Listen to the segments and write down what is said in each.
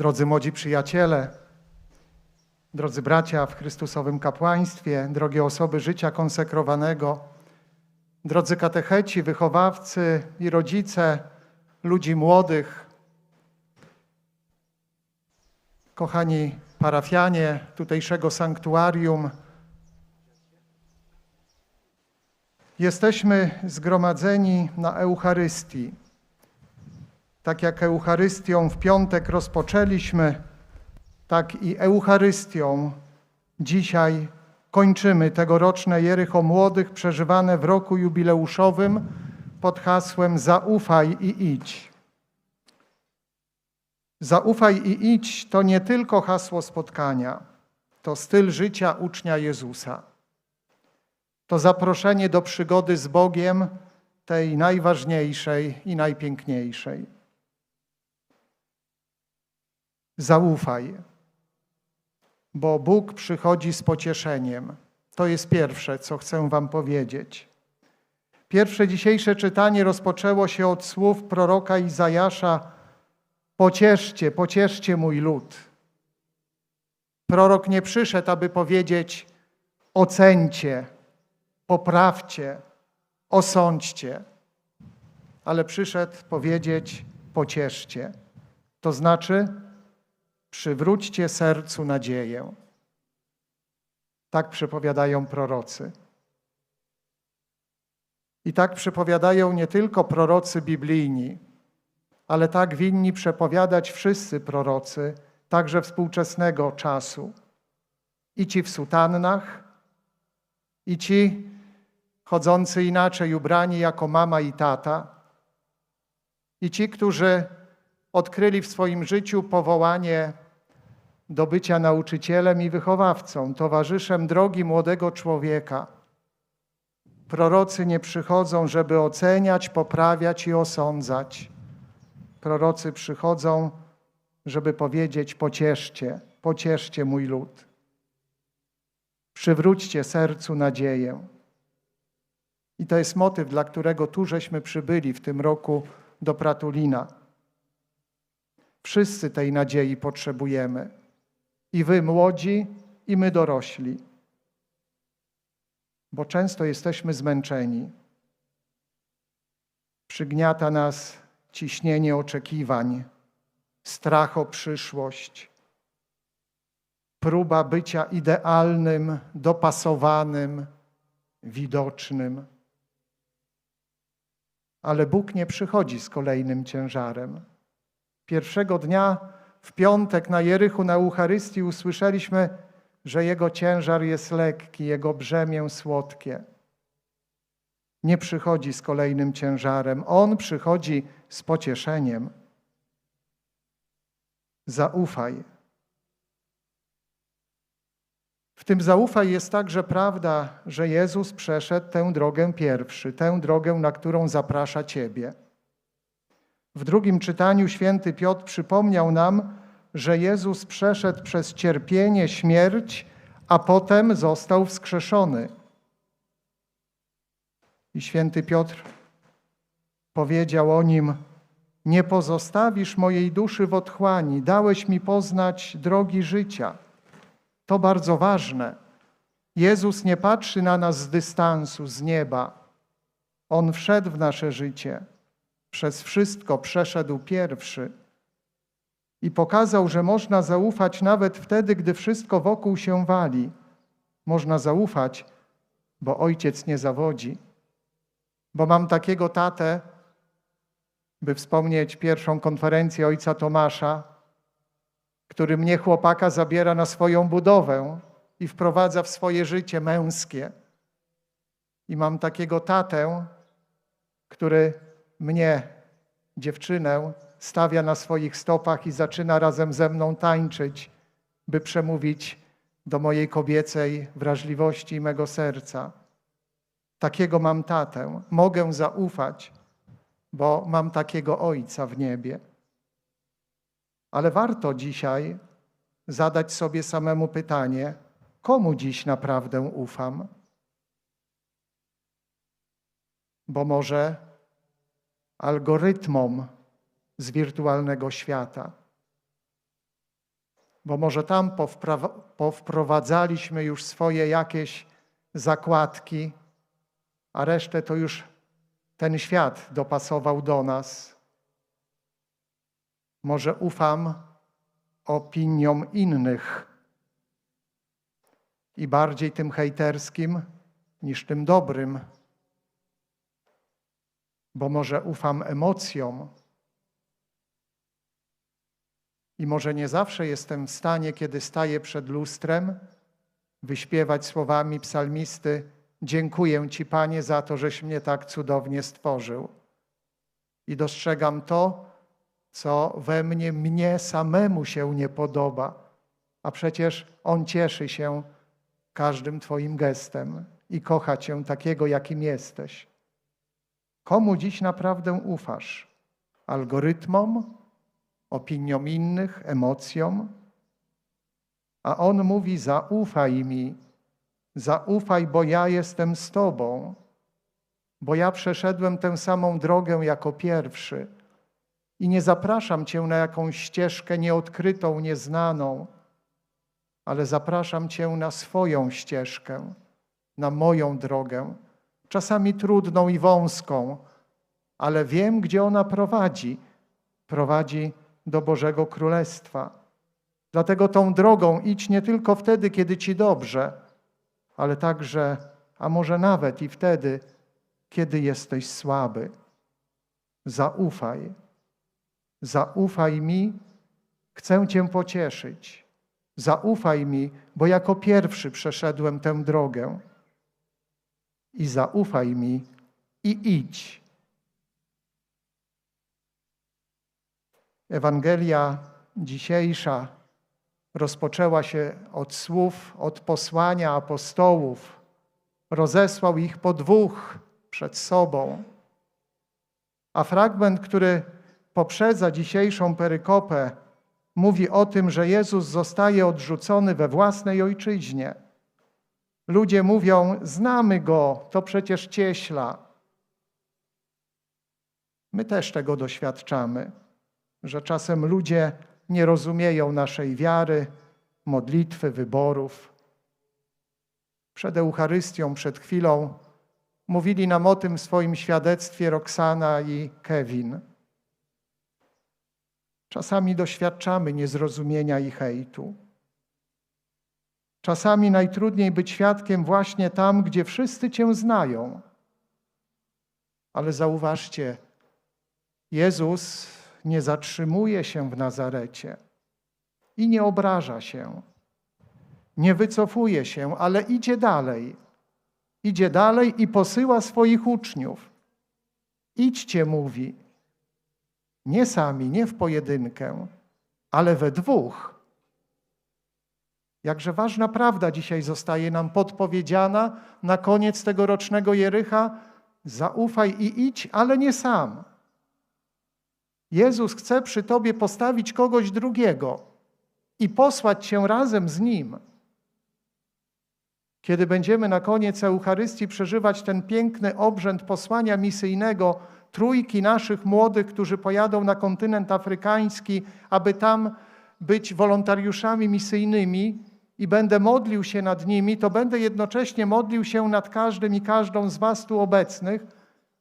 Drodzy młodzi przyjaciele, drodzy bracia w Chrystusowym kapłaństwie, drogie osoby życia konsekrowanego, drodzy katecheci, wychowawcy i rodzice ludzi młodych, kochani parafianie tutejszego sanktuarium, jesteśmy zgromadzeni na Eucharystii. Tak jak Eucharystią w piątek rozpoczęliśmy, tak i Eucharystią dzisiaj kończymy tegoroczne Jericho Młodych przeżywane w roku jubileuszowym pod hasłem Zaufaj i idź. Zaufaj i idź to nie tylko hasło spotkania, to styl życia ucznia Jezusa. To zaproszenie do przygody z Bogiem, tej najważniejszej i najpiękniejszej. Zaufaj, bo Bóg przychodzi z pocieszeniem. To jest pierwsze, co chcę Wam powiedzieć. Pierwsze dzisiejsze czytanie rozpoczęło się od słów proroka Izajasza: Pocieszcie, pocieszcie mój lud. Prorok nie przyszedł, aby powiedzieć: ocencie, poprawcie, osądźcie, ale przyszedł powiedzieć: pocieszcie. To znaczy, przywróćcie sercu nadzieję. Tak przepowiadają prorocy. I tak przepowiadają nie tylko prorocy biblijni, ale tak winni przepowiadać wszyscy prorocy, także współczesnego czasu. I ci w sutannach, i ci chodzący inaczej ubrani jako mama i tata, i ci, którzy odkryli w swoim życiu powołanie do bycia nauczycielem i wychowawcą, towarzyszem drogi młodego człowieka. Prorocy nie przychodzą, żeby oceniać, poprawiać i osądzać. Prorocy przychodzą, żeby powiedzieć: pocieszcie, pocieszcie mój lud. Przywróćcie sercu nadzieję. I to jest motyw, dla którego tu żeśmy przybyli w tym roku do Pratulina. Wszyscy tej nadziei potrzebujemy. I wy młodzi, i my dorośli. Bo często jesteśmy zmęczeni. Przygniata nas ciśnienie oczekiwań, strach o przyszłość, próba bycia idealnym, dopasowanym, widocznym. Ale Bóg nie przychodzi z kolejnym ciężarem. Pierwszego dnia w piątek na Jerychu na Eucharystii usłyszeliśmy, że Jego ciężar jest lekki, Jego brzemię słodkie. Nie przychodzi z kolejnym ciężarem, On przychodzi z pocieszeniem. Zaufaj. W tym zaufaj jest także prawda, że Jezus przeszedł tę drogę pierwszy, tę drogę, na którą zaprasza Ciebie. W drugim czytaniu święty Piotr przypomniał nam, że Jezus przeszedł przez cierpienie, śmierć, a potem został wskrzeszony. I święty Piotr powiedział o nim: Nie pozostawisz mojej duszy w otchłani, dałeś mi poznać drogi życia. To bardzo ważne. Jezus nie patrzy na nas z dystansu, z nieba. On wszedł w nasze życie przez wszystko przeszedł pierwszy i pokazał, że można zaufać nawet wtedy, gdy wszystko wokół się wali. Można zaufać, bo ojciec nie zawodzi. Bo mam takiego tatę, by wspomnieć pierwszą konferencję ojca Tomasza, który mnie chłopaka zabiera na swoją budowę i wprowadza w swoje życie męskie. I mam takiego tatę, który mnie, dziewczynę, stawia na swoich stopach i zaczyna razem ze mną tańczyć, by przemówić do mojej kobiecej wrażliwości i mego serca. Takiego mam tatę, mogę zaufać, bo mam takiego ojca w niebie. Ale warto dzisiaj zadać sobie samemu pytanie, komu dziś naprawdę ufam? Bo może algorytmom z wirtualnego świata. bo może tam powprowadzaliśmy już swoje jakieś zakładki, a resztę to już ten świat dopasował do nas. Może ufam opiniom innych i bardziej tym hejterskim niż tym dobrym, bo może ufam emocjom. I może nie zawsze jestem w stanie, kiedy staję przed lustrem, wyśpiewać słowami psalmisty: Dziękuję Ci, Panie, za to, żeś mnie tak cudownie stworzył. I dostrzegam to, co we mnie mnie samemu się nie podoba, a przecież On cieszy się każdym Twoim gestem i kocha Cię takiego, jakim jesteś. Komu dziś naprawdę ufasz? Algorytmom, opiniom innych, emocjom? A On mówi: Zaufaj mi, zaufaj, bo ja jestem z Tobą, bo ja przeszedłem tę samą drogę jako pierwszy. I nie zapraszam Cię na jakąś ścieżkę nieodkrytą, nieznaną, ale zapraszam Cię na swoją ścieżkę, na moją drogę, czasami trudną i wąską, ale wiem, gdzie ona prowadzi. Prowadzi do Bożego Królestwa. Dlatego tą drogą idź nie tylko wtedy, kiedy Ci dobrze, ale także, a może nawet i wtedy, kiedy jesteś słaby. Zaufaj. Zaufaj mi, chcę Cię pocieszyć. Zaufaj mi, bo jako pierwszy przeszedłem tę drogę. I zaufaj mi i idź. Ewangelia dzisiejsza rozpoczęła się od słów, od posłania apostołów. Rozesłał ich po dwóch przed sobą. A fragment, który poprzedza dzisiejszą perykopę, mówi o tym, że Jezus zostaje odrzucony we własnej ojczyźnie. Ludzie mówią: Znamy go, to przecież cieśla. My też tego doświadczamy, że czasem ludzie nie rozumieją naszej wiary, modlitwy, wyborów. Przed Eucharystią, przed chwilą mówili nam o tym w swoim świadectwie Roxana i Kevin. Czasami doświadczamy niezrozumienia i hejtu. Czasami najtrudniej być świadkiem właśnie tam, gdzie wszyscy Cię znają. Ale zauważcie, Jezus nie zatrzymuje się w Nazarecie i nie obraża się, nie wycofuje się, ale idzie dalej. Idzie dalej i posyła swoich uczniów. Idźcie, mówi, nie sami, nie w pojedynkę, ale we dwóch. Jakże ważna prawda dzisiaj zostaje nam podpowiedziana na koniec tego rocznego Jericha. Zaufaj i idź, ale nie sam. Jezus chce przy Tobie postawić kogoś drugiego i posłać Cię razem z Nim. Kiedy będziemy na koniec Eucharystii przeżywać ten piękny obrzęd posłania misyjnego, trójki naszych młodych, którzy pojadą na kontynent afrykański, aby tam być wolontariuszami misyjnymi i będę modlił się nad nimi, to będę jednocześnie modlił się nad każdym i każdą z Was tu obecnych,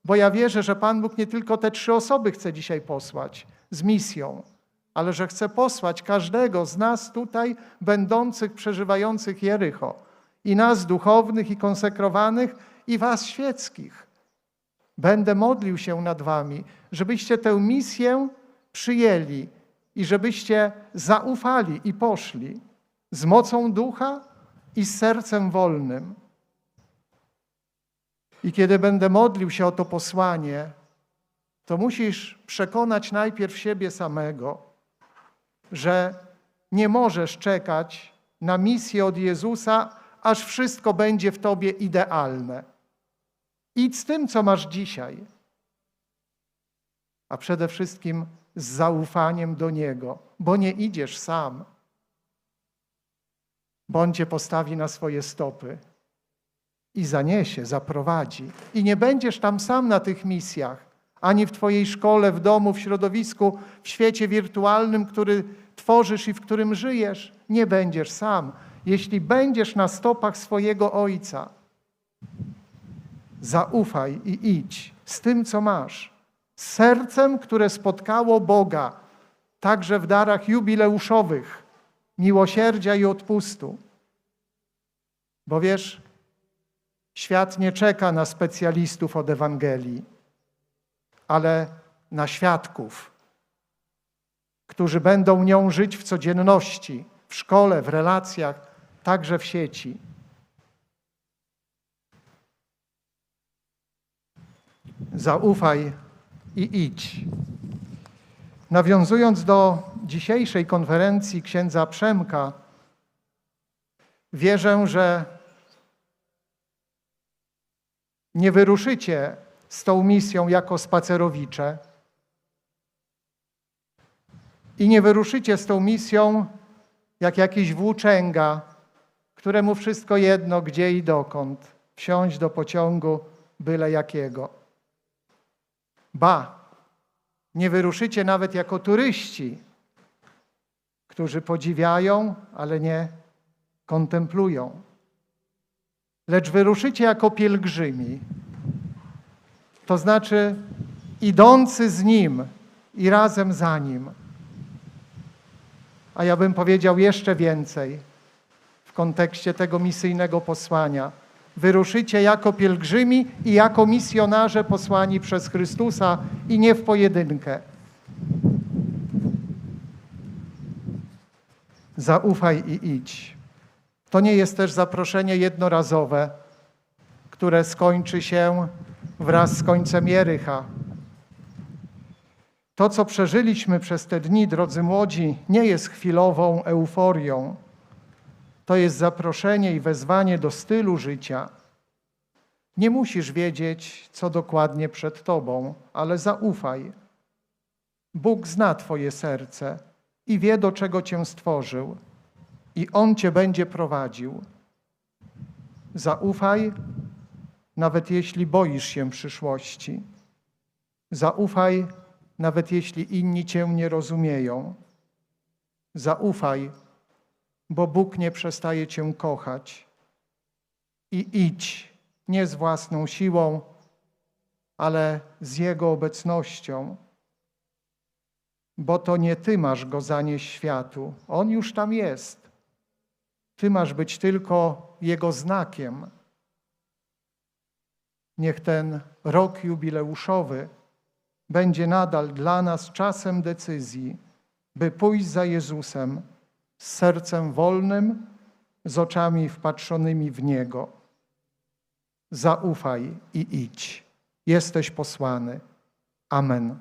bo ja wierzę, że Pan Bóg nie tylko te trzy osoby chce dzisiaj posłać z misją, ale że chce posłać każdego z nas tutaj, będących, przeżywających Jericho, i nas duchownych, i konsekrowanych, i Was świeckich. Będę modlił się nad Wami, żebyście tę misję przyjęli i żebyście zaufali i poszli z mocą ducha i z sercem wolnym. I kiedy będę modlił się o to posłanie, to musisz przekonać najpierw siebie samego, że nie możesz czekać na misję od Jezusa, aż wszystko będzie w tobie idealne. Idź z tym, co masz dzisiaj, a przede wszystkim z zaufaniem do Niego, bo nie idziesz sam. Cię postawi na swoje stopy i zaniesie, zaprowadzi. I nie będziesz tam sam na tych misjach, ani w Twojej szkole, w domu, w środowisku, w świecie wirtualnym, który tworzysz i w którym żyjesz. Nie będziesz sam, jeśli będziesz na stopach swojego Ojca. Zaufaj i idź z tym, co masz, z sercem, które spotkało Boga, także w darach jubileuszowych, miłosierdzia i odpustu. Bo wiesz, świat nie czeka na specjalistów od Ewangelii, ale na świadków, którzy będą nią żyć w codzienności, w szkole, w relacjach, także w sieci. Zaufaj i idź. Nawiązując do dzisiejszej konferencji księdza Przemka, wierzę, że nie wyruszycie z tą misją jako spacerowicze i nie wyruszycie z tą misją jak jakiś włóczęga, któremu wszystko jedno, gdzie i dokąd, wsiąść do pociągu byle jakiego. Ba, nie wyruszycie nawet jako turyści, którzy podziwiają, ale nie kontemplują. Lecz wyruszycie jako pielgrzymi, to znaczy idący z Nim i razem za Nim. A ja bym powiedział jeszcze więcej w kontekście tego misyjnego posłania. Wyruszycie jako pielgrzymi i jako misjonarze posłani przez Chrystusa i nie w pojedynkę. Zaufaj i idź. To nie jest też zaproszenie jednorazowe, które skończy się wraz z końcem Jericha. To, co przeżyliśmy przez te dni, drodzy młodzi, nie jest chwilową euforią. To jest zaproszenie i wezwanie do stylu życia. Nie musisz wiedzieć, co dokładnie przed tobą, ale zaufaj. Bóg zna Twoje serce i wie, do czego Cię stworzył, i On Cię będzie prowadził. Zaufaj, nawet jeśli boisz się przyszłości. Zaufaj, nawet jeśli inni Cię nie rozumieją. Zaufaj, bo Bóg nie przestaje Cię kochać. I idź nie z własną siłą, ale z Jego obecnością, bo to nie Ty masz Go zanieść światu, On już tam jest. Ty masz być tylko Jego znakiem. Niech ten rok jubileuszowy będzie nadal dla nas czasem decyzji, by pójść za Jezusem z sercem wolnym, z oczami wpatrzonymi w Niego. Zaufaj i idź. Jesteś posłany. Amen.